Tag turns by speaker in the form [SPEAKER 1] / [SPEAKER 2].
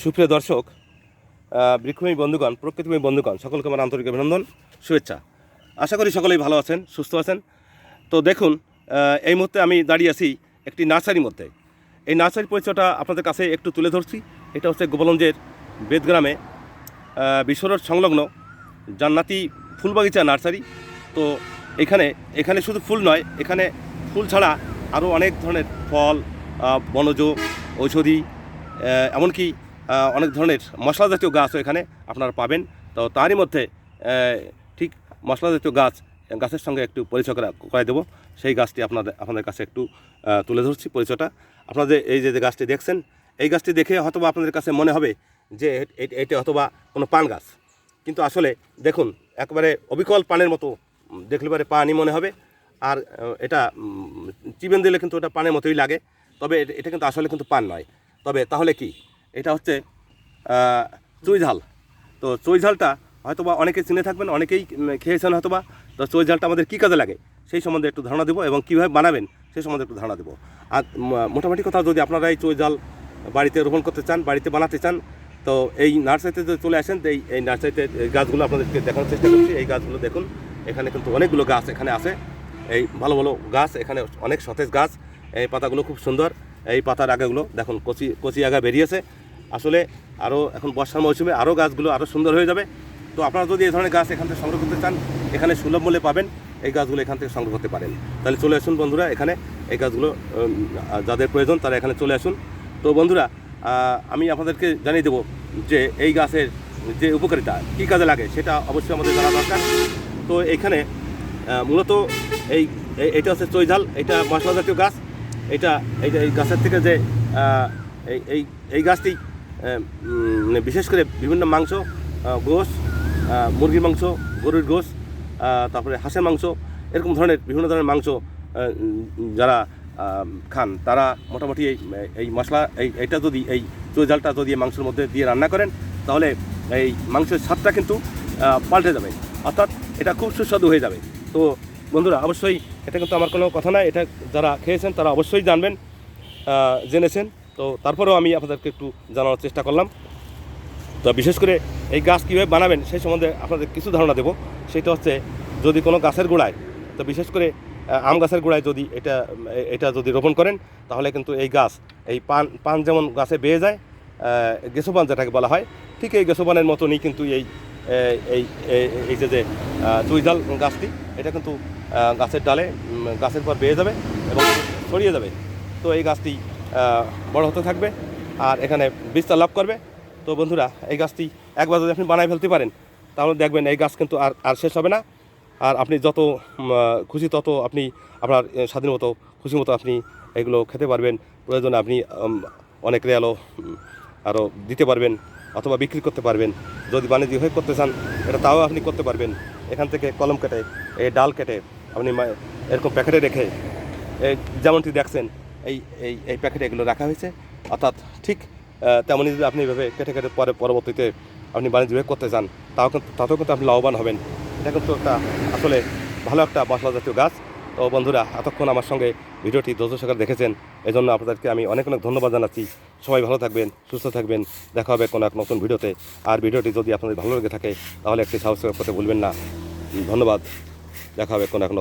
[SPEAKER 1] সুপ্রিয় দর্শক আহ, বৃক্ষময়ী বন্ধুগণ প্রকৃতিময়ী বন্ধুগণ সকলকে আমার আন্তরিক অভিনন্দন শুভেচ্ছা। আশা করি সকলেই ভালো আছেন সুস্থ আছেন। তো দেখুন এই মুহূর্তে আমি দাঁড়িয়ে আছি একটি নার্সারির মধ্যে। এই নার্সারির পরিচয়টা আপনাদের কাছে একটু তুলে ধরছি। এটা হচ্ছে গোপালগঞ্জের বেদগ্রামে বিশ্বরোড সংলগ্ন জান্নাতি ফুলবাগিচা নার্সারি। তো এখানে এখানে শুধু ফুল নয় এখানে ফুল ছাড়া আরও অনেক ধরনের ফল বনজ ঔষধি এমনকি অনেক ধরনের মশলা জাতীয় গাছও এখানে আপনারা পাবেন। তো তারই মধ্যে ঠিক মশলা জাতীয় গাছ, গাছের সঙ্গে একটু পরিচয় করা করাই দেবো। সেই গাছটি আপনাদের আপনাদের কাছে একটু তুলে ধরছি পরিচয়টা। আপনাদের এই যে গাছটি দেখছেন, এই গাছটি দেখে হয়তো আপনাদের কাছে মনে হবে যে এটা হয়তোবা কোনো পান গাছ। কিন্তু আসলে দেখুন, একবারে অবিকল পানের মতো দেখলে পরে পানি মনে হবে। আর এটা চিবেন দিলে কিন্তু ওটা পানের মতোই লাগে। তবে এটা কিন্তু আসলে কিন্তু পান নয়। তবে তাহলে কি? এটা হচ্ছে আহ, চুই ঝাল তো চুই ঝালটা হয়তো বা অনেকে চিনে থাকবেন অনেকেই খেয়েছেন হয়তো বা তো চুই ঝালটা আমাদের কী কাজে লাগে? সেই সম্বন্ধে একটু ধারণা দেবো এবং কীভাবে বানাবেন সেই সম্বন্ধে একটু ধারণা দেবো। আর মোটামুটি কথা যদি আপনারা এই চুই ঝাল বাড়িতে রোপণ করতে চান বাড়িতে বানাতে চান তো এই নার্সারিতে যদি চলে আসেন এই এই নার্সারিতে গাছগুলো আপনাদেরকে দেখানোর চেষ্টা করছি। এই গাছগুলো দেখুন এখানে কিন্তু অনেকগুলো গাছ এখানে আছে। এই ভালো ভালো গাছ এখানে অনেক সতেজ গাছ। এই পাতাগুলো খুব সুন্দর। এই পাতার আগাগুলো দেখুন কচি কচি আগা বেরিয়েছে। আসলে আরও এখন বর্ষার মৌসুমে আরও গাছগুলো আরও সুন্দর হয়ে যাবে। তো আপনারা যদি এই ধরনের গাছ এখান থেকে সংগ্রহ করতে চান, এখানে সুলভ মূল্যে পাবেন, এই গাছগুলো এখান থেকে সংগ্রহ করতে পারেন। তাহলে চলে আসুন বন্ধুরা, এখানে এই গাছগুলো যাদের প্রয়োজন তারা এখানে চলে আসুন। তো বন্ধুরা আমি আপনাদেরকে জানিয়ে দেবো যে এই গাছের যে উপকারিতা, কী কাজে লাগে সেটা অবশ্যই আমাদের জানা দরকার। তো এখানে মূলত এই এটা হচ্ছে চৈঝাল, এটা মশলা জাতীয় গাছ। এটা, এই গাছের থেকে যে এই এই গাছটি বিশেষ করে বিভিন্ন মাংস গোশ মুরগির মাংস গরুর আহ, তারপরে হাঁসের মাংস এরকম ধরনের বিভিন্ন ধরনের মাংস যারা খান তারা মোটামুটি এই এই মশলা এই এইটা যদি এই চৈজালটা যদি মাংসের মধ্যে দিয়ে রান্না করেন তাহলে এই মাংসের স্বাদটা কিন্তু পাল্টে যাবে। অর্থাৎ এটা খুব সুস্বাদু হয়ে যাবে। তো বন্ধুরা অবশ্যই এটা কিন্তু আমার কোনো কথা নয় এটা যারা খেয়েছেন তারা অবশ্যই জানবেন জেনেছেন। তো তারপরেও আমি আপনাদেরকে একটু জানানোর চেষ্টা করলাম। তো বিশেষ করে এই গাছ কীভাবে বানাবেন সেই সম্বন্ধে আপনাদের কিছু ধারণা দেবো। সেটা হচ্ছে যদি কোনো গাছের গোড়ায়, তো বিশেষ করে আম গাছের গোড়ায় যদি এটা এটা যদি রোপণ করেন, তাহলে কিন্তু এই গাছ, এই পান পান যেমন গাছে বেয়ে যায় গেসোপান যেটাকে বলা হয়, ঠিক এই গেসোপানের মতনই কিন্তু এই এই, এই- যে যে চুইজাল গাছটি, এটা কিন্তু গাছের ডালে গাছের পর বেয়ে যাবে এবং ছড়িয়ে যাবে। তো এই গাছটি বড় হতে থাকবে আর এখানে বিস্তার লাভ করবে। তো বন্ধুরা, এই গাছটি একবার যদি আপনি বানায় ফেলতে পারেন, তাহলে দেখবেন এই গাছ কিন্তু আর আর শেষ হবে না। আর আপনি যত খুশি তত আপনি আপনার স্বাধীন মতো খুশি মতো আপনি এগুলো খেতে পারবেন। প্রয়োজনে আপনি অনেক রেয়ালো আরও দিতে পারবেন অথবা বিক্রি করতে পারবেন। যদি বাণিজ্যিক হয়ে করতে চান, এটা তাও আপনি করতে পারবেন। এখান থেকে কলম কেটে, এই ডাল কেটে আপনি এরকম প্যাকেটে রেখে, এই যেমনটি দেখছেন এই এই এই প্যাকেটে এগুলো রাখা হয়েছে। অর্থাৎ ঠিক তেমনই যদি আপনি এভাবে কেটে কেটে পরে, পরবর্তীতে আপনি বাণিজ্য করতে চান, তাও কিন্তু, তাতেও কিন্তু আপনি লাভবান হবেন। এটা কিন্তু একটা আসলে ভালো একটা মশলা জাতীয় গাছ। তো বন্ধুরা, এতক্ষণ আমার সঙ্গে ভিডিওটি ধৈর্য সহকারে দেখেছেন এই জন্য আপনাদেরকে আমি অনেক অনেক ধন্যবাদ জানাচ্ছি। সবাই ভালো থাকবেন, সুস্থ থাকবেন, দেখা হবে কোনো এক নতুন ভিডিওতে। আর ভিডিওটি যদি আপনাদের ভালো লেগে থাকে, তাহলে একটি সাবস্ক্রাইব করতে ভুলবেন না। ধন্যবাদ, দেখা হবে কোনো এক নতুন